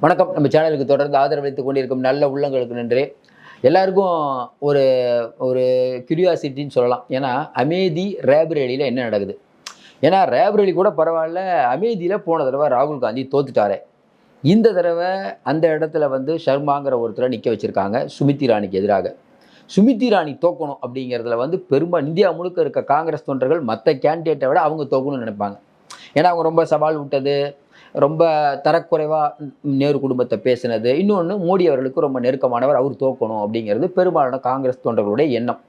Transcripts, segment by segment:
வணக்கம். நம்ம சேனலுக்கு தொடர்ந்து ஆதரவளித்துக் கொண்டிருக்கும் நல்ல உள்ளங்களுக்கு நன்றி. எல்லாருக்கும் ஒரு ஒரு கியூரியாசிட்டின்னு சொல்லலாம். ஏன்னா அமேதி ரேபரேலியில் என்ன நடக்குது? ஏன்னா ரேபரேலி கூட பரவாயில்ல அமேதியில் போன தடவை ராகுல் காந்தி தோத்துட்டாரே. இந்த தடவை அந்த இடத்துல வந்து ஷர்மாங்கிற ஒருத்தரை நிற்க வச்சுருக்காங்க சுமித்தி ராணிக்கு எதிராக. சுமித்தி ராணி தோக்கணும் அப்படிங்கிறதுல வந்து பெரும்பால் இந்தியா முழுக்க இருக்க காங்கிரஸ் தொண்டர்கள் மற்ற கேண்டிடேட்டை விட அவங்க தோக்கணும்னு நினைப்பாங்க. ஏன்னா அவங்க ரொம்ப சவால் விட்டது. ரொம்ப தரக்குறைவாக நேரு குடும்பத்தை பேசினது. இன்னொன்று மோடி அவர்களுக்கு ரொம்ப நெருக்கமானவர் அவர் தோக்கணும் அப்படிங்கிறது பெரும்பாலான காங்கிரஸ் தொண்டர்களுடைய எண்ணம்.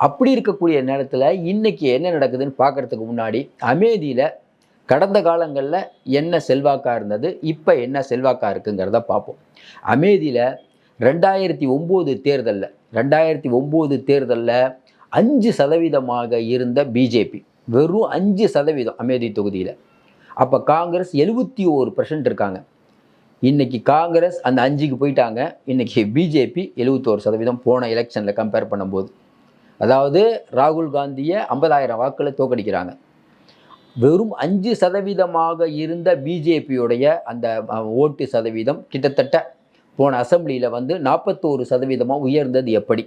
அப்படி இருக்கக்கூடிய நேரத்தில் இன்னைக்கு என்ன நடக்குதுன்னு பார்க்கறதுக்கு முன்னாடி அமேதியில் கடந்த காலங்களில் என்ன செல்வாக்காக இருந்தது இப்போ என்ன செல்வாக்காக இருக்குங்கிறத பார்ப்போம் அமேதியில் ரெண்டாயிரத்தி ஒம்பது தேர்தலில் ரெண்டாயிரத்தி ஒம்பது தேர்தலில் அஞ்சு சதவீதமாக இருந்த பிஜேபி வெறும் அஞ்சு சதவீதம் அமேதி தொகுதியில். அப்போ காங்கிரஸ் எழுபத்தி ஓரு பர்சன்ட் இருக்காங்க. இன்னைக்கு காங்கிரஸ் அந்த அஞ்சுக்கு போயிட்டாங்க. இன்றைக்கி பிஜேபி எழுபத்தோரு சதவீதம் போன எலெக்ஷனில் கம்பேர் பண்ணும்போது. அதாவது ராகுல் காந்தியை ஐம்பதாயிரம் வாக்கில் தோக்கடிக்கிறாங்க. வெறும் அஞ்சு சதவீதமாக இருந்த பிஜேபியுடைய அந்த ஓட்டு சதவீதம் கிட்டத்தட்ட போன அசம்பிளியில் வந்து நாற்பத்தோரு சதவீதமாக உயர்ந்தது எப்படி?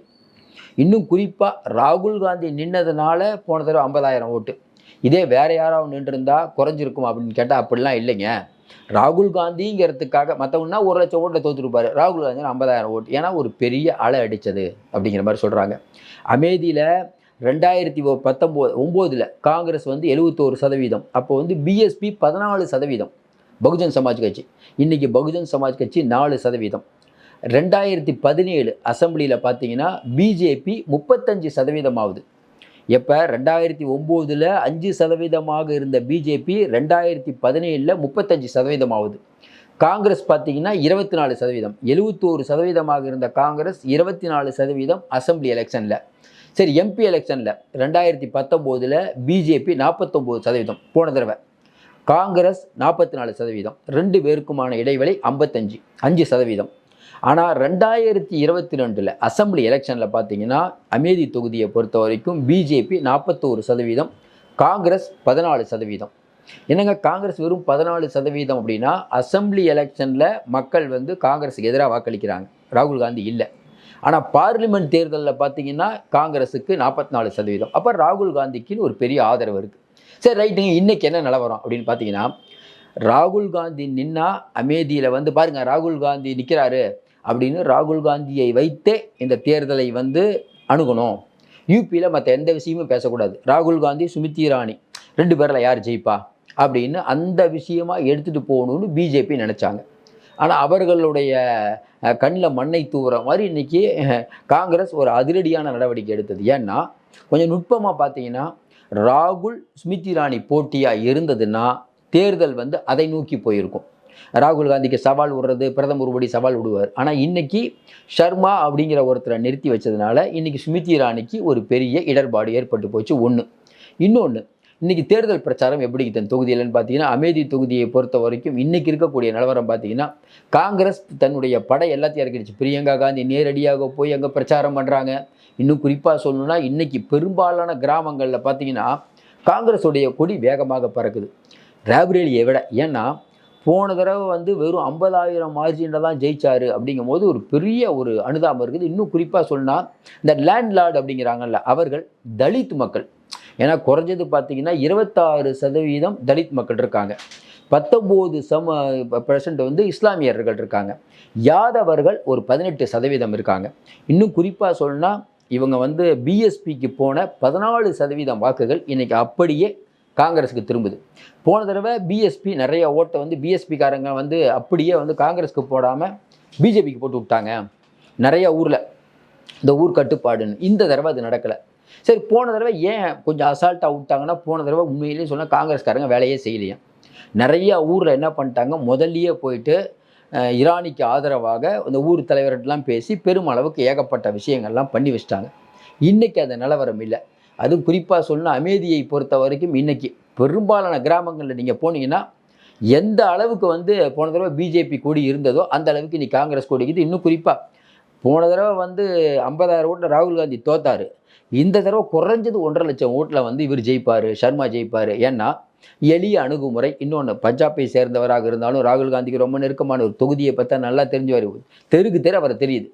இன்னும் குறிப்பாக ராகுல் காந்தி நின்னதுனால போன தடவை ஐம்பதாயிரம் ஓட்டு. இதே வேற யாராவது நின்றுருந்தா குறைஞ்சிருக்கும் அப்படின்னு கேட்டால் அப்படிலாம் இல்லைங்க. ராகுல் காந்திங்கிறதுக்காக மற்றவங்கன்னா ஒரு லட்சம் ஓட்டில் தோற்றுருப்பாரு ராகுல் காந்தி ஐம்பதாயிரம் ஓட்டு. ஏன்னா ஒரு பெரிய அலை அடித்தது அப்படிங்கிற மாதிரி சொல்கிறாங்க அமேதியில் ரெண்டாயிரத்தி பத்தொம்போது ஒம்போதில் காங்கிரஸ் வந்து எழுபத்தோரு சதவீதம். அப்போ வந்து பிஎஸ்பி பதினாலு சதவீதம். பகுஜன் சமாஜ் கட்சி. இன்றைக்கி பகுஜன் சமாஜ் கட்சி நாலு சதவீதம். ரெண்டாயிரத்தி பதினேழு அசெம்பிளியில் பார்த்தீங்கன்னா பிஜேபி முப்பத்தஞ்சு சதவீதம் ஆகுது எப்போ? ரெண்டாயிரத்தி ஒம்போதில் அஞ்சு சதவீதமாக இருந்த பிஜேபி ரெண்டாயிரத்தி பதினேழில் முப்பத்தஞ்சு சதவீதம் ஆகுது காங்கிரஸ் பார்த்தீங்கன்னா இருபத்தி நாலு சதவீதம். எழுபத்தோரு சதவீதமாக இருந்த காங்கிரஸ் இருபத்தி நாலு சதவீதம் அசெம்பிளி எலெக்ஷனில். சரி எம்பி எலெக்ஷனில் ரெண்டாயிரத்தி பத்தொம்போதில் பிஜேபி நாற்பத்தொம்போது சதவீதம். போன தடவை. காங்கிரஸ் நாற்பத்தி நாலு சதவீதம். ரெண்டு பேருக்குமான இடைவெளி ஐம்பத்தஞ்சு. அஞ்சு சதவீதம். ஆனால் ரெண்டாயிரத்தி இருபத்தி ரெண்டில் அசம்பிளி எலெக்ஷனில் பார்த்தீங்கன்னா அமேதி தொகுதியை பொறுத்த வரைக்கும் பிஜேபி நாற்பத்தோரு சதவீதம் காங்கிரஸ் பதினாலு சதவீதம். என்னங்க காங்கிரஸ் வெறும் பதினாலு சதவீதம் அப்படின்னா அசம்பிளி எலெக்ஷனில் மக்கள் வந்து காங்கிரஸுக்கு எதிராக வாக்களிக்கிறாங்க. ராகுல் காந்தி இல்லை. ஆனால் பார்லிமெண்ட் தேர்தலில் பார்த்தீங்கன்னா காங்கிரஸுக்கு நாற்பத்தி நாலு சதவீதம். அப்போ ராகுல் காந்திக்குன்னு ஒரு பெரிய ஆதரவு இருக்குது சரி ரைட்டுங்க இன்றைக்கி என்ன நிலவரம் அப்படின்னு பார்த்தீங்கன்னா ராகுல் காந்தி நின்னா அமேதியில் வந்து பாருங்கள் ராகுல் காந்தி நிற்கிறாரு அப்படின்னு ராகுல் காந்தியை வைத்தே இந்த தேர்தலை வந்து அணுகணும். யூபியில் மற்ற எந்த விஷயமும் பேசக்கூடாது. ராகுல் காந்தி சுமித்தி இராணி ரெண்டு பேரில் யார் ஜெயிப்பா? அப்படின்னு அந்த விஷயமா எடுத்துகிட்டு போகணும்னு பிஜேபி நினச்சாங்க. ஆனால் அவர்களுடைய கண்ணில் மண்ணை தூவுற மாதிரி இன்னைக்கு காங்கிரஸ் ஒரு அதிரடியான நடவடிக்கை எடுத்தது. ஏன்னா கொஞ்சம் நுட்பமாக பார்த்தீங்கன்னா ராகுல் ஸ்மிருதி இராணி போட்டியாக இருந்ததுன்னா தேர்தல் வந்து அதை நோக்கி போயிருக்கும். ராகுல் காந்திக்கு சவால் விடுறது பிரதமர் ஒருபடி சவால் விடுவார். ஆனால் இன்னைக்கு ஷர்மா அப்படிங்கிற ஒருத்தரை நிறுத்தி வச்சதுனால இன்றைக்கி ஸ்மிருதி இரானிக்கு ஒரு பெரிய இடர்பாடு ஏற்பட்டு போச்சு ஒன்று இன்னொன்று இன்றைக்கி தேர்தல் பிரச்சாரம் எப்படி தன் தொகுதியிலன்னு பார்த்தீங்கன்னா அமேதி தொகுதியை பொறுத்த வரைக்கும் இன்னைக்கு இருக்கக்கூடிய நிலவரம் பார்த்தீங்கன்னா காங்கிரஸ் தன்னுடைய படை எல்லாத்தையும் இறக்கிடுச்சு. பிரியங்கா காந்தி நேரடியாக போய் அங்கே பிரச்சாரம் பண்ணுறாங்க இன்னும் குறிப்பாக சொல்லணும்னா இன்னைக்கு பெரும்பாலான கிராமங்களில் பார்த்தீங்கன்னா காங்கிரஸுடைய கொடி வேகமாக பறக்குது. ரேபரேலியை விட ஏன்னா போன தடவை வந்து வெறும் ஐம்பதாயிரம் மார்ஜினில் தான் ஜெயிச்சாரு அப்படிங்கும்போது ஒரு பெரிய ஒரு அனுதாபம் இருக்குது. இன்னும் குறிப்பாக சொன்னால் இந்த லேண்ட்லார்டு அப்படிங்கிறாங்கல்ல அவர்கள் தலித் மக்கள். ஏன்னா குறைஞ்சது பார்த்தீங்கன்னா இருபத்தாறு சதவீதம் தலித் மக்கள் இருக்காங்க. பத்தொம்போது சம பர்சன்ட் வந்து இஸ்லாமியர்கள் இருக்காங்க. யாதவர்கள் ஒரு பதினெட்டு சதவீதம் இருக்காங்க. இன்னும் குறிப்பாக சொன்னால் இவங்க வந்து பிஎஸ்பிக்கு போன பதினாலு சதவீதம் வாக்குகள் இன்றைக்கி அப்படியே காங்கிரஸுக்கு திரும்புது. போன தடவை பிஎஸ்பி நிறைய ஓட்டை வந்து பிஎஸ்பிக்காரங்க வந்து அப்படியே வந்து காங்கிரஸுக்கு போடாமல் பிஜேபிக்கு போட்டு விட்டாங்க. நிறைய ஊரில் இந்த ஊர் கட்டுப்பாடுன்னு. இந்த தடவை அது நடக்கலை. சரி போன தடவை ஏன் கொஞ்சம் அசால்ட்டாக விட்டாங்கன்னா போன தடவை உண்மையிலேயே சொன்னால் காங்கிரஸ்காரங்க வேலையே செய்யலையா. நிறைய ஊரில் என்ன பண்ணிட்டாங்க? முதல்லயே போயிட்டு இரானிக்கு ஆதரவாக இந்த ஊர் தலைவர்கிட்டலாம் பேசி பெருமளவுக்கு ஏகப்பட்ட விஷயங்கள்லாம் பண்ணி வச்சிட்டாங்க. இன்றைக்கி அந்த நிலவரம் இல்லை. அதுவும் குறிப்பாக சொல்லணும் அமேதியை பொறுத்த வரைக்கும் இன்றைக்கி பெரும்பாலான கிராமங்களில் நீங்கள் போனீங்கன்னா எந்த அளவுக்கு வந்து போன தடவை பிஜேபி கொடி இருந்ததோ அந்த அளவுக்கு இன்னைக்கு காங்கிரஸ் கொடிக்குது இருக்குது. இன்னும் குறிப்பாக போன தடவை வந்து ஐம்பதாயிரம் ஓட்டில் ராகுல் காந்தி தோத்தார். இந்த தடவை குறைஞ்சது ஒன்றரை லட்சம் ஓட்டில் வந்து இவர் ஜெயிப்பார் சர்மா ஜெயிப்பார். ஏன்னா எளிய அணுகுமுறை இன்னொன்று பஞ்சாபை சேர்ந்தவராக இருந்தாலும் ராகுல் காந்திக்கு ரொம்ப நெருக்கமான ஒரு தொகுதியை பார்த்தா நல்லா தெரிஞ்சவர் தெருக்கு தெரு அவரை தெரியுது.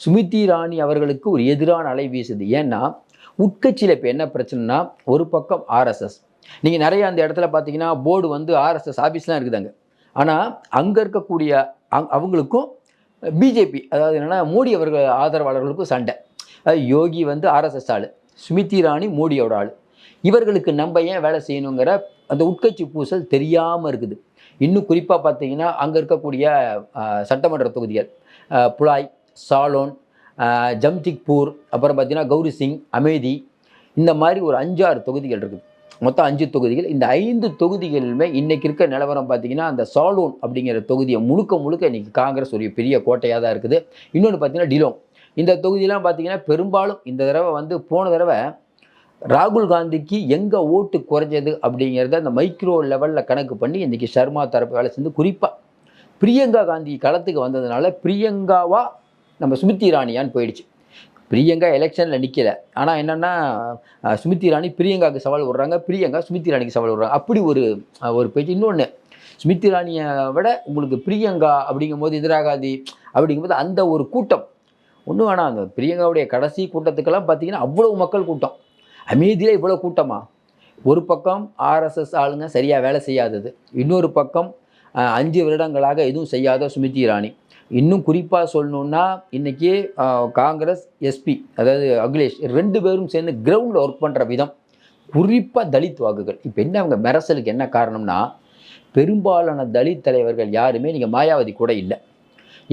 சுமித்தி ராணி அவர்களுக்கு ஒரு எதிரான அலை வீசுது. ஏன்னா உட்கட்சியில் இப்போ என்ன பிரச்சனைனா ஒரு பக்கம் ஆர்எஸ்எஸ் நீங்கள் நிறைய அந்த இடத்துல பார்த்தீங்கன்னா போர்டு வந்து ஆர்எஸ்எஸ் ஆஃபீஸ்லாம் இருக்குதாங்க. ஆனால் அங்கே இருக்கக்கூடிய அங் அவங்களுக்கும் பிஜேபி அதாவது என்னென்னா மோடி அவர்கள் ஆதரவாளர்களுக்கும் சண்டை. அது யோகி வந்து ஆர்எஸ்எஸ் ஆள் ஸ்மிருதி ராணி மோடியோட ஆள். இவர்களுக்கு நம்ம ஏன் வேலை செய்யணுங்கிற அந்த உட்கட்சி பூசல் தெரியாமல் இருக்குது. இன்னும் குறிப்பாக பார்த்தீங்கன்னா அங்கே இருக்கக்கூடிய சட்டமன்ற தொகுதிகள் புலாய் சாலோன் ஜம்திக்பூர் அப்புறம் பார்த்தீங்கன்னா கௌரி சிங் அமேதி இந்த மாதிரி ஒரு அஞ்சாறு தொகுதிகள் இருக்குது. மொத்தம் அஞ்சு தொகுதிகள். இந்த ஐந்து தொகுதிகளுமே இன்றைக்கி இருக்க நிலவரம் பார்த்தீங்கன்னா அந்த சாலோன் அப்படிங்கிற தொகுதியை முழுக்க முழுக்க இன்றைக்கி காங்கிரஸ் ஒரு பெரிய கோட்டையாக தான் இருக்குது. இன்னொன்று பார்த்தீங்கன்னா டிலோங். இந்த தொகுதியெலாம் பார்த்திங்கன்னா பெரும்பாலும் இந்த தடவை வந்து போன தடவை ராகுல் காந்திக்கு எங்கே ஓட்டு குறைஞ்சது அப்படிங்கிறத அந்த மைக்ரோ லெவலில் கணக்கு பண்ணி இன்றைக்கி சர்மா தரப்பு வேலை செஞ்சு குறிப்பாக பிரியங்கா காந்தி களத்துக்கு வந்ததுனால பிரியங்காவா நம்ம சுமித்தி இரானியான்னு போயிடுச்சு. பிரியங்கா எலெக்ஷனில் நிற்கல ஆனால் என்னென்னா சுமித்தி இராணி பிரியங்காவுக்கு சவால் விடுறாங்க. பிரியங்கா சுமித்தி இராணிக்கு சவால் விடுறாங்க. அப்படி ஒரு ஒரு பேச்சு. இன்னொன்று சுமித்தி இராணியை விட உங்களுக்கு பிரியங்கா அப்படிங்கும்போது இந்திரா காந்தி அப்படிங்கும்போது அந்த ஒரு கூட்டம். ஒன்றும் வேணாம் அந்த பிரியங்காவுடைய கடைசி கூட்டத்துக்கெல்லாம் பார்த்தீங்கன்னா அவ்வளோ மக்கள் கூட்டம். அமைதியில் இவ்வளோ கூட்டமா? ஒரு பக்கம் ஆர்எஸ்எஸ் ஆளுங்க சரியாக வேலை செய்யாதது. இன்னொரு பக்கம் அஞ்சு வருடங்களாக எதுவும் செய்யாத சுமித்தி இராணி. இன்னும் குறிப்பாக சொல்லணுன்னா இன்றைக்கி காங்கிரஸ் எஸ்பி அதாவது அகிலேஷ் ரெண்டு பேரும் சேர்ந்து கிரவுண்டில் ஒர்க் பண்ணுற விதம். குறிப்பாக தலித் வாக்குகள். இப்போ என்ன அவங்க மெரசலுக்கு என்ன காரணம்னா பெரும்பாலான தலித் தலைவர்கள் யாருமே நீங்கள் மாயாவதி கூட இல்லை.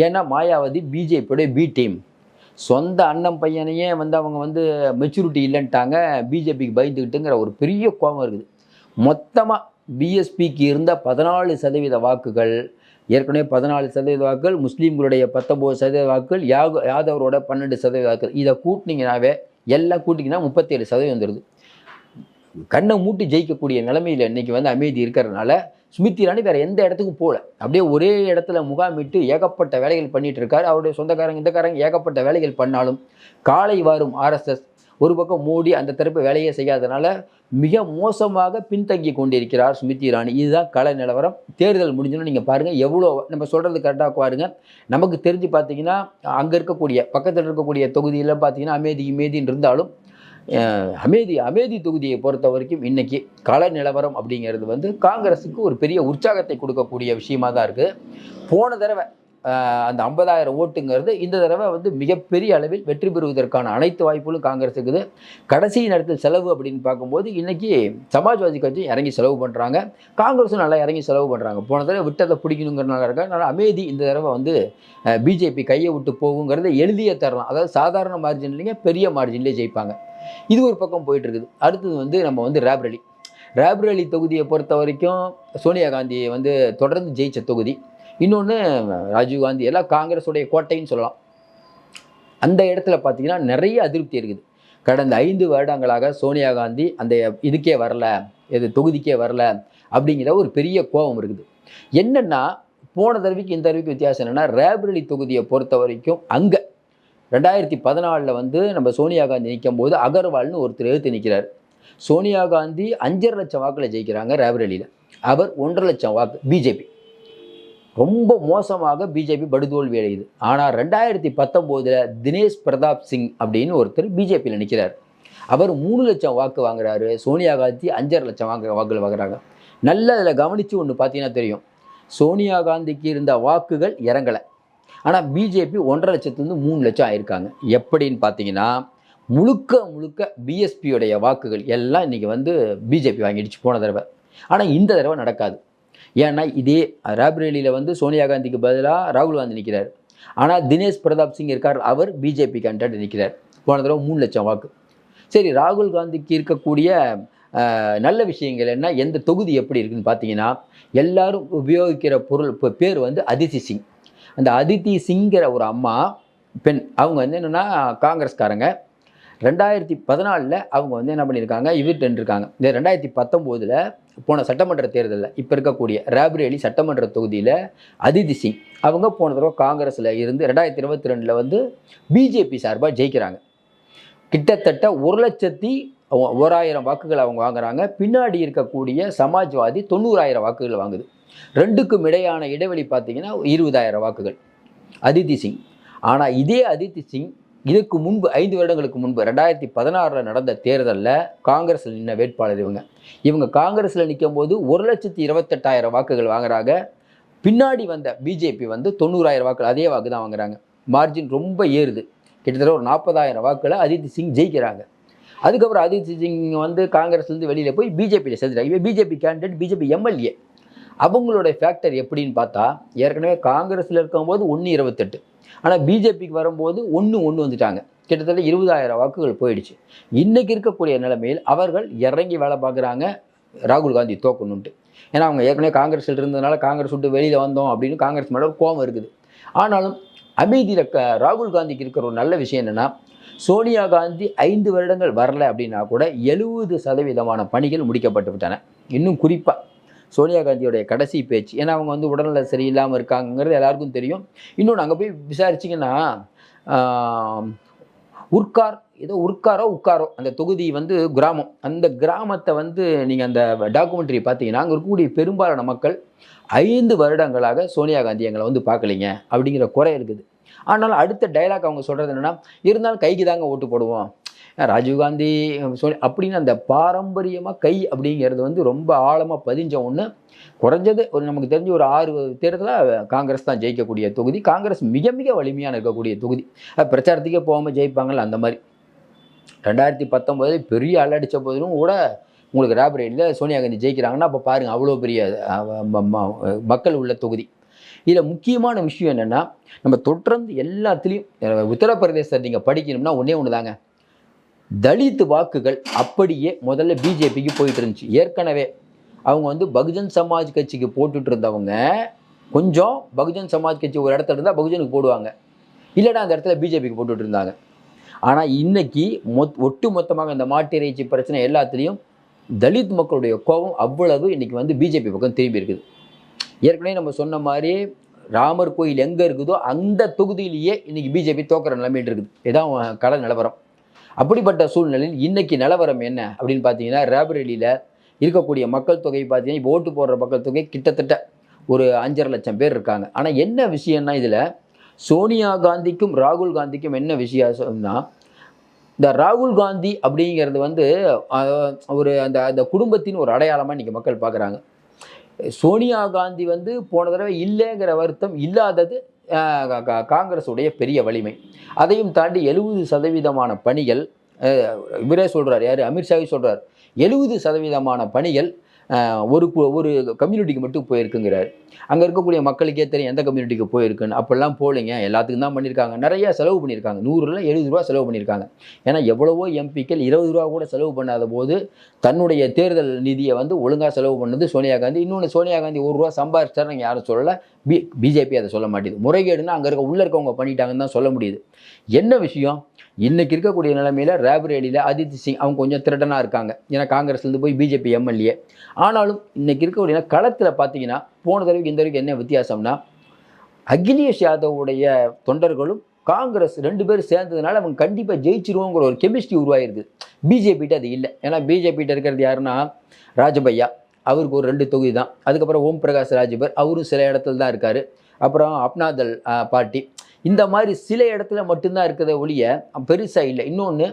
ஏன்னா மாயாவதி பிஜேபியோடைய பி டீம் சொந்த அண்ணன் பையனையே வந்து அவங்க வந்து மெச்சூரிட்டி இல்லைன்ட்டாங்க பிஜேபிக்கு பயந்துக்கிட்டுங்கிற ஒரு பெரிய கோபம் இருக்குது. மொத்தமாக பிஎஸ்பிக்கு இருந்த பதினாலு சதவீத வாக்குகள் ஏற்கனவே பதினாலு சதவீத வாக்குகள் முஸ்லீம்களுடைய பத்தொம்போது சதவீத வாக்குகள் யாக யாதவரோட பன்னெண்டு சதவீத வாக்குகள். இதை கூட்டினீங்கனாவே எல்லாம் கூட்டிங்கன்னா முப்பத்தேழு சதவீதம் வந்துடுது கண்ணை மூட்டி ஜெயிக்கக்கூடிய நிலைமையில் இன்றைக்கி வந்து அமைதி இருக்கிறதுனால ஸ்மிருதி இரானி வேறு எந்த இடத்துக்கும் போகல அப்படியே ஒரே இடத்துல முகாமிட்டு ஏகப்பட்ட வேலைகள் பண்ணிகிட்டு இருக்கார். அவருடைய சொந்தக்காரங்க இந்தக்காரங்க ஏகப்பட்ட வேலைகள் பண்ணாலும் காலை வாரும் ஆர்எஸ்எஸ் ஒரு பக்கம் மோடி அந்த தரப்பு வேலையே செய்யாதனால மிக மோசமாக பின்தங்கி கொண்டிருக்கிறார் ஸ்மிருதி இரானி இதுதான் கள நிலவரம். தேர்தல் முடிஞ்சோன்னு நீங்கள் பாருங்கள் எவ்வளோ நம்ம சொல்கிறது கரெக்டாக பாருங்கள் நமக்கு தெரிஞ்சு பார்த்தீங்கன்னா அங்கே இருக்கக்கூடிய பக்கத்தில் இருக்கக்கூடிய தொகுதியில் பார்த்தீங்கன்னா அமேதி இமேதின்னு இருந்தாலும் அமேதி அமேதி தொகுதியை பொறுத்த வரைக்கும் இன்றைக்கி கள நிலவரம் அப்படிங்கிறது வந்து காங்கிரஸுக்கு ஒரு பெரிய உற்சாகத்தை கொடுக்கக்கூடிய விஷயமாக தான் இருக்குது போன தடவை அந்த ஐம்பதாயிரம் ஓட்டுங்கிறது இந்த தடவை வந்து மிகப்பெரிய அளவில் வெற்றி பெறுவதற்கான அனைத்து வாய்ப்புகளும் காங்கிரஸ் இருக்குது. கடைசி நேரத்தில் செலவு அப்படின்னு பார்க்கும்போது இன்னைக்கு சமாஜ்வாதி கட்சி இறங்கி செலவு பண்ணுறாங்க காங்கிரஸும் நல்லா இறங்கி செலவு பண்ணுறாங்க போன தடவை விட்டதை பிடிக்கணுங்கிறனால இருக்க அதனால் அமைதி இந்த தடவை வந்து பிஜேபி கையை விட்டு போகுங்கிறத எழுதிய தரலாம். அதாவது சாதாரண மார்ஜின்லேயே பெரிய மார்ஜின்லேயே ஜெயிப்பாங்க. இது ஒரு பக்கம் போயிட்டு இருக்குது. அடுத்தது வந்து நம்ம வந்து ரேப்ரலி. ரேப்ரலி தொகுதியை பொறுத்த வரைக்கும் சோனியா காந்தியை வந்து தொடர்ந்து ஜெயிச்ச தொகுதி. இன்னொன்று ராஜீவ்காந்தி எல்லாம் காங்கிரஸுடைய கோட்டைன்னு சொல்லலாம். அந்த இடத்துல பார்த்தீங்கன்னா நிறைய அதிருப்தி இருக்குது. கடந்த ஐந்து வருடங்களாக சோனியா காந்தி அந்த இதுக்கே வரல இது தொகுதிக்கே வரல அப்படிங்கிற ஒரு பெரிய கோபம் இருக்குது. என்னென்னா போன தடவைக்கு இந்த தடவைக்கு வித்தியாசம் என்னென்னா ரேபரலி தொகுதியை பொறுத்த வரைக்கும் அங்கே ரெண்டாயிரத்தி பதினாலில் வந்து நம்ம சோனியா காந்தி நிற்கும் போது அகர்வால்னு ஒருத்தர் எழுத்து நிற்கிறார் சோனியா காந்தி அஞ்சரை லட்சம் வாக்கில் ஜெயிக்கிறாங்க ரேபரலியில். அவர் ஒன்றரை லட்சம் வாக்கு பிஜேபி. ரொம்ப மோசமாக பிஜேபி படுதோல்வி அடையுது ஆனால் ரெண்டாயிரத்தி பத்தொம்போதில் தினேஷ் பிரதாப் சிங் அப்படின்னு ஒருத்தர் பிஜேபியில் நிற்கிறார் அவர் மூணு லட்சம் வாக்கு வாங்குறாரு. சோனியா காந்தி அஞ்சரை லட்சம் வாங்க வாக்குகள் வாங்குறாங்க. நல்ல அதில் கவனித்து ஒன்று பார்த்தீங்கன்னா தெரியும். சோனியா காந்திக்கு இருந்த வாக்குகள் இறங்கலை. ஆனால் பிஜேபி ஒன்றரை லட்சத்துலேருந்து மூணு லட்சம் ஆயிருக்காங்க. எப்படின்னு பார்த்தீங்கன்னா முழுக்க முழுக்க பிஎஸ்பியுடைய வாக்குகள் எல்லாம் இன்றைக்கி வந்து பிஜேபி வாங்கிடுச்சு போன தடவை. ஆனால் இந்த தடவை நடக்காது. ஏன்னா இதே ராப்ரேலியில் வந்து சோனியா காந்திக்கு பதிலாக ராகுல் காந்தி நிற்கிறார் ஆனால் தினேஷ் பிரதாப் சிங் இருக்கார் அவர் பிஜேபி கேண்டிடேட் நிற்கிறார் போன தடவை மூணு லட்சம் வாக்கு. சரி ராகுல் காந்திக்கு இருக்கக்கூடிய நல்ல விஷயங்கள் என்ன? எந்த தொகுதி எப்படி இருக்குன்னு பார்த்தீங்கன்னா எல்லாரும் உபயோகிக்கிற பொருள் இப்போ பேர் வந்து அதித்தி சிங். அந்த அதித்தி சிங்கிற ஒரு அம்மா பெண். அவங்க வந்து என்னென்னா காங்கிரஸ்காரங்க. ரெண்டாயிரத்தி பதினாலில் அவங்க வந்து என்ன பண்ணியிருக்காங்க? இவர்கிட்ட இருக்காங்க இந்த ரெண்டாயிரத்தி பத்தொம்போதில் போன சட்டமன்ற தேர்தலில் இப்போ இருக்கக்கூடிய ராபிரேலி சட்டமன்ற தொகுதியில் அதிதி சிங் அவங்க போன தடவை காங்கிரஸில் இருந்து ரெண்டாயிரத்தி இருபத்தி ரெண்டில் வந்து பிஜேபி சார்பாக ஜெயிக்கிறாங்க. கிட்டத்தட்ட ஒரு லட்சத்தி ஓராயிரம் வாக்குகள் அவங்க வாங்குறாங்க. பின்னாடி இருக்கக்கூடிய சமாஜ்வாதி தொண்ணூறாயிரம் வாக்குகள் வாங்குது. ரெண்டுக்கும் இடையான இடைவெளி பார்த்தீங்கன்னா இருபதாயிரம் வாக்குகள். அதித்தி சிங். ஆனால் இதே அதித்தி சிங் இதுக்கு முன்பு ஐந்து வருடங்களுக்கு முன்பு ரெண்டாயிரத்தி பதினாறில் நடந்த தேர்தலில் காங்கிரஸில் நின்ன வேட்பாளர் இவங்க. இவங்க காங்கிரஸில் நிற்கும் போது ஒரு லட்சத்தி இருபத்தெட்டாயிரம் வாக்குகள் வாங்குறாங்க. பின்னாடி வந்த பிஜேபி வந்து தொண்ணூறாயிரம் வாக்குகள் அதே வாக்கு தான் வாங்குறாங்க. மார்ஜின் ரொம்ப ஏறுது. கிட்டத்தட்ட ஒரு நாற்பதாயிரம் வாக்குகளை அஜித் சிங் ஜெயிக்கிறாங்க. அதுக்கப்புறம் அஜித் சிங் வந்து காங்கிரஸ்லேருந்து வெளியில் போய் பிஜேபியில் சேர்ந்துட்டாங்க இவன் பிஜேபி கேண்டிடேட் பிஜேபி எம்எல்ஏ அவங்களுடைய ஃபேக்டர் எப்படின்னு பார்த்தா ஏற்கனவே காங்கிரஸில் இருக்கும்போது ஒன்று இருபத்தெட்டு. ஆனால் பிஜேபிக்கு வரும்போது ஒன்று ஒன்று வந்துட்டாங்க. கிட்டத்தட்ட இருபதாயிரம் வாக்குகள் போயிடுச்சு. இன்றைக்கி இருக்கக்கூடிய நிலைமையில் அவர்கள் இறங்கி வேலை பார்க்குறாங்க. ராகுல் காந்தி தோக்கணுன்ட்டு ஏன்னா அவங்க ஏற்கனவே காங்கிரஸில் இருந்ததுனால காங்கிரஸ் விட்டு வெளியில் வந்தோம் அப்படின்னு காங்கிரஸ் மேலே ஒரு கோபம் இருக்குது. ஆனாலும் அமைதியில் க ராகுல் காந்திக்கு இருக்கிற ஒரு நல்ல விஷயம் என்னென்னா சோனியா காந்தி ஐந்து வருடங்கள் வரல அப்படின்னா கூட எழுபது சதவீதமான பணிகள் முடிக்கப்பட்டு விட்டன. இன்னும் குறிப்பாக சோனியா காந்தியோடைய கடைசி பேச்சு. ஏன்னா அவங்க வந்து உடல்நல சரியில்லாமல் இருக்காங்கிறது எல்லாருக்கும் தெரியும். இன்னொன்று அங்கே போய் விசாரிச்சிங்கன்னா உட்கார் ஏதோ உட்காரோ உட்காரோ அந்த தொகுதி வந்து கிராமம். அந்த கிராமத்தை வந்து நீங்கள் அந்த டாக்குமெண்ட்ரி பார்த்தீங்கன்னா அங்கே இருக்கக்கூடிய பெரும்பாலான மக்கள் ஐந்து வருடங்களாக சோனியா காந்தி எங்களை வந்து பார்க்கலைங்க அப்படிங்கிற குறை இருக்குது. ஆனால் அடுத்த டைலாக் அவங்க சொல்கிறது என்னென்னா இருந்தாலும் கைக்கு தாங்க ஓட்டு போடுவோம். ராஜீவ்காந்தி சோனி அப்படின்னு அந்த பாரம்பரியமாக கை அப்படிங்கிறது வந்து ரொம்ப ஆழமாக பதிஞ்ச ஒன்று குறைஞ்சது ஒரு நமக்கு தெரிஞ்ச ஒரு ஆறு தேர்தலில் காங்கிரஸ் தான் ஜெயிக்கக்கூடிய தொகுதி காங்கிரஸ் மிக மிக வலிமையான இருக்கக்கூடிய தொகுதி. பிரச்சாரத்துக்கே போகாமல் ஜெயிப்பாங்கல்ல அந்த மாதிரி. ரெண்டாயிரத்தி பத்தொம்போது பெரிய அலடித்த போதிலும் கூட உங்களுக்கு ரேபரேட்டில் சோனியா காந்தி ஜெயிக்கிறாங்கன்னா அப்போ பாருங்கள் அவ்வளோ பெரிய மக்கள் உள்ள தொகுதி. இதில் முக்கியமான விஷயம் என்னென்னா நம்ம தொடர்ந்து எல்லாத்துலேயும் உத்தரப்பிரதேசத்தை நீங்கள் படிக்கணும்னா ஒன்றே ஒன்று தாங்க தலித் வாக்குகள் அப்படியே முதல்ல பிஜேபிக்கு போயிட்டு இருந்துச்சு ஏற்கனவே அவங்க வந்து பகுஜன் சமாஜ் கட்சிக்கு போட்டுட்டு இருந்தவங்க கொஞ்சம் பகுஜன் சமாஜ் கட்சி ஒரு இடத்துல இருந்தால் பகுஜனுக்கு போடுவாங்க. இல்லைனா அந்த இடத்துல பிஜேபிக்கு போட்டுட்டு இருந்தாங்க ஆனால் இன்னைக்கு மொத் ஒட்டு மொத்தமாக இந்த மாட்டு இறைச்சி பிரச்சனை எல்லாத்துலேயும் தலித் மக்களுடைய கோபம் அவ்வளவு இன்னைக்கு வந்து பிஜேபி பக்கம் திரும்பி இருக்குது. ஏற்கனவே நம்ம சொன்ன மாதிரி ராமர் கோயில் எங்கே இருக்குதோ அந்த தொகுதியிலேயே இன்னைக்கு பிஜேபி தோக்கிற நிலைமையிட்டு இருக்குது. இதான் கடல் நிலவரம். அப்படிப்பட்ட சூழ்நிலையில் இன்னைக்கு நிலவரம் என்ன அப்படின்னு பார்த்தீங்கன்னா ரேபரேலியில் இருக்கக்கூடிய மக்கள் தொகை பார்த்தீங்கன்னா இப்போ ஓட்டு போடுற மக்கள் தொகை கிட்டத்தட்ட ஒரு அஞ்சரை லட்சம் பேர் இருக்காங்க. ஆனால் என்ன விஷயம்னா இதில் சோனியா காந்திக்கும் ராகுல் காந்திக்கும் என்ன விஷயம்னா இந்த ராகுல் காந்தி அப்படிங்கிறது வந்து ஒரு அந்த அந்த குடும்பத்தின் ஒரு அடையாளமாக இன்றைக்கி மக்கள் பார்க்குறாங்க. சோனியா காந்தி வந்து போன தடவை இல்லைங்கிற வருத்தம் இல்லாதது காங்கிரஸுடைய பெரிய வலிமை. அதையும் தாண்டி எழுபது சதவீதமான பணிகள் இவரே சொல்கிறார் யார்? அமித்ஷாவே சொல்கிறார் எழுபது சதவீதமான பணிகள் ஒரு கு- ஒரு கம்யூனிட்டிக்கு மட்டும் போயிருக்குங்கிறார். அங்கே இருக்கக்கூடிய மக்களுக்கே தெரியும் எந்த கம்யூனிட்டிக்கு போயிருக்குன்னு. அப்போல்லாம் போலிங்க. எல்லாத்துக்கும் தான் பண்ணியிருக்காங்க. நிறைய செலவு பண்ணியிருக்காங்க. நூறுல எழுபது ரூபா செலவு பண்ணியிருக்காங்க. ஏன்னா எவ்வளவோ எம்பிக்கள் இருபது ரூபா கூட செலவு பண்ணாத போது தன்னுடைய தேர்தல் நிதியை வந்து ஒழுங்காக செலவு பண்ணது சோனியா காந்தி. இன்னொன்று சோனியா காந்தி ஒரு ரூபா சம்பாரிச்சாருன்னு யாரும் சொல்லலை. பி பிஜேபி அதை சொல்ல மாட்டேது முறைகேடுன்னா அங்கே இருக்க உள்ளே இருக்கவங்க பண்ணிட்டாங்கன்னு தான் சொல்ல முடியுது. என்ன விஷயம்? இன்றைக்கி இருக்கக்கூடிய நிலைமையில் ரேபரேலியில் அதித்தி சிங் அவங்க கொஞ்சம் திருடனாக இருக்காங்க. ஏன்னா காங்கிரஸ்லேருந்து போய் பிஜேபி எம்எல்ஏ. ஆனாலும் இன்றைக்கி இருக்கக்கூடிய களத்தில் பார்த்தீங்கன்னா போன தடவைக்கு இந்த வரைக்கும் என்ன வித்தியாசம்னா அகிலேஷ் யாதவுடைய தொண்டர்களும் காங்கிரஸ் ரெண்டு பேரும் சேர்ந்ததுனால அவங்க கண்டிப்பாக ஜெயிச்சிருவோங்கிற ஒரு கெமிஸ்ட்ரி உருவாகிருக்கு பிஜேபிகிட்ட அது இல்லை. ஏன்னா பிஜேபிகிட்ட இருக்கிறது யாருன்னா ராஜபையா. அவருக்கு ஒரு ரெண்டு தொகுதி தான் அதுக்கப்புறம் ஓம் பிரகாஷ் ராஜபர். அவரும் சில இடத்துல தான் இருக்கார். அப்புறம் அப்னாதல் பார்ட்டி இந்த மாதிரி சில இடத்துல மட்டும்தான் இருக்கிறத ஒழிய பெருசாக இல்லை. இன்னொன்று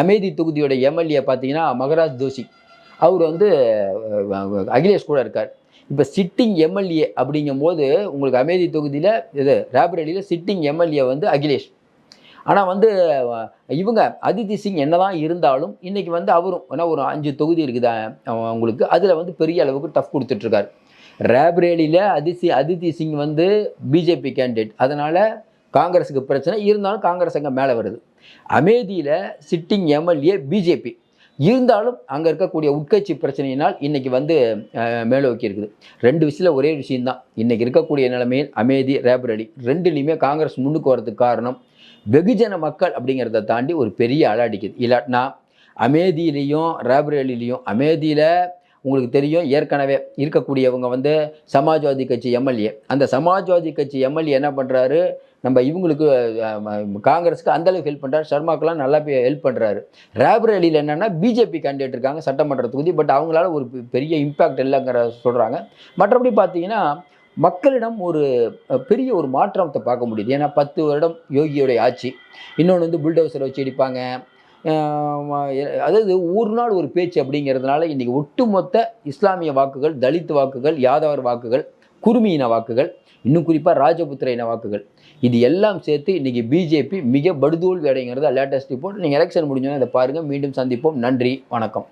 அமேதி தொகுதியோட எம்எல்ஏ பார்த்தீங்கன்னா மகராஜ் தோஷி அவர் வந்து அகிலேஷ் கூட இருக்கார். இப்போ சிட்டிங் எம்எல்ஏ அப்படிங்கும்போது உங்களுக்கு அமேதி தொகுதியில் இது ரேபரேலியில் சிட்டிங் எம்எல்ஏ வந்து அகிலேஷ். ஆனால் வந்து இவங்க அதித்தி சிங் என்னதான் இருந்தாலும் இன்றைக்கி வந்து அவரும் ஏன்னா ஒரு அஞ்சு தொகுதி இருக்குது அவங்களுக்கு அதில் வந்து பெரிய அளவுக்கு டஃப் கொடுத்துட்ருக்காரு ரேபரேலியில் அதிசி அதித்தி சிங் வந்து பிஜேபி கேண்டிடேட். அதனால் காங்கிரஸுக்கு பிரச்சனை இருந்தாலும் காங்கிரஸ் அங்கே மேலே வருது. அமேதியில் சிட்டிங் எம்எல்ஏ பிஜேபி. இருந்தாலும் அங்கே இருக்கக்கூடிய உட்கட்சி பிரச்சனையினால் இன்றைக்கி வந்து மேலோக்கி இருக்குது. ரெண்டு விஷயத்தில் ஒரே விஷயம்தான். இன்றைக்கி இருக்கக்கூடிய நிலைமையில் அமேதி ரேபரேலி ரெண்டுலேயுமே காங்கிரஸ் முன்னுக்கு வரதுக்கு காரணம் வெகுஜன மக்கள் அப்படிங்கிறத தாண்டி ஒரு பெரிய அலாடிக்குது அடிக்குது. இல்லாட்டினா அமேதியிலையும் ரேபரேலிலையும் அமேதியில் உங்களுக்கு தெரியும் ஏற்கனவே இருக்கக்கூடியவங்க வந்து சமாஜ்வாதி கட்சி எம்எல்ஏ. அந்த சமாஜ்வாதி கட்சி எம்எல்ஏ என்ன பண்ணுறாரு நம்ம இவங்களுக்கு காங்கிரஸுக்கு அந்தளவுக்கு ஹெல்ப் பண்ணுறாரு சர்மாக்கெல்லாம் நல்லா ஹெல்ப் பண்ணுறாரு ரேபரேலியில் என்னென்னா பிஜேபி கேண்டிடேட் இருக்காங்க சட்டமன்ற தொகுதி பட் அவங்களால ஒரு பெரிய இம்பேக்ட் இல்லைங்கிற சொல்கிறாங்க மற்றபடி பார்த்தீங்கன்னா மக்களிடம் ஒரு பெரிய ஒரு மாற்றத்தை பார்க்க முடியுது. ஏன்னா பத்து வருடம் யோகியோடைய ஆட்சி. இன்னொன்று வந்து புல்டோசரை வச்சு அடிப்பாங்க அதாவது ஒரு நாள் ஒரு பேச்சு அப்படிங்கிறதுனால இன்றைக்கி ஒட்டுமொத்த இஸ்லாமிய வாக்குகள் தலித் வாக்குகள் யாதவர் வாக்குகள் குருமியின வாக்குகள் இன்னும் குறிப்பாக ராஜபுத்திர இன வாக்குகள். இது எல்லாம் சேர்த்து இன்றைக்கி பிஜேபி மிக படுதோல்வி அடைங்கிறது லேட்டஸ்ட் ரிப்போர்ட் நீங்கள் எலெக்ஷன் முடிஞ்சோன்னா இதை பாருங்கள் மீண்டும் சந்திப்போம். நன்றி. வணக்கம்.